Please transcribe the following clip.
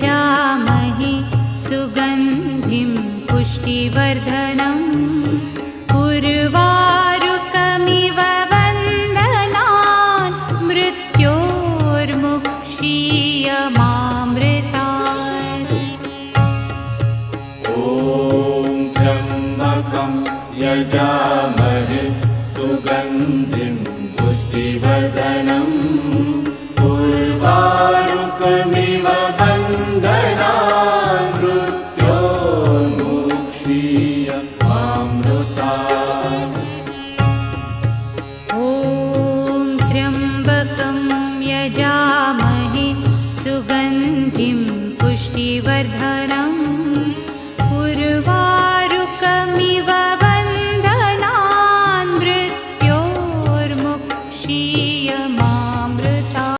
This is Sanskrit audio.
जामहि सुगन्धिं पुष्टिवर्धनम् उर्वारुकमिव वन्दनान् मृत्योर्मुक्षीय मामृता यजामहे सुगन्धिं पुष्टिवर्धनम् त्र्यम्बकं यजामहे सुगन्धिं पुष्टिवर्धनम्। उर्वारुकमिव पुर्वारुकमिवन्दना मृत्योर्मुक्षीयमा